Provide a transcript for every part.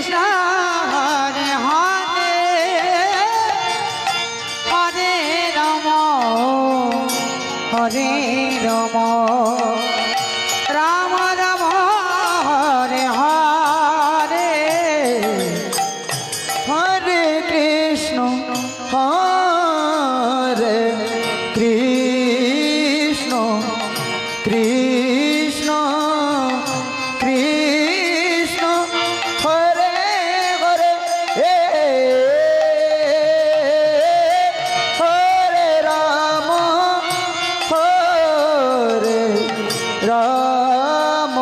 Hare Hare Hare Ram Hare Ram Ram Ram, Hare Hare. Hare Krishna Hare Krishna Krishna. Ram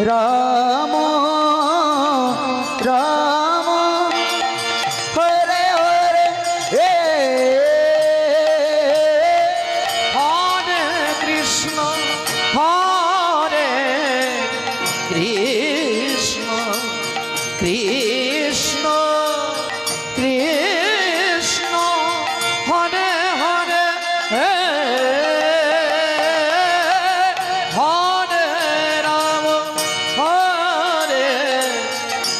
Ram Ram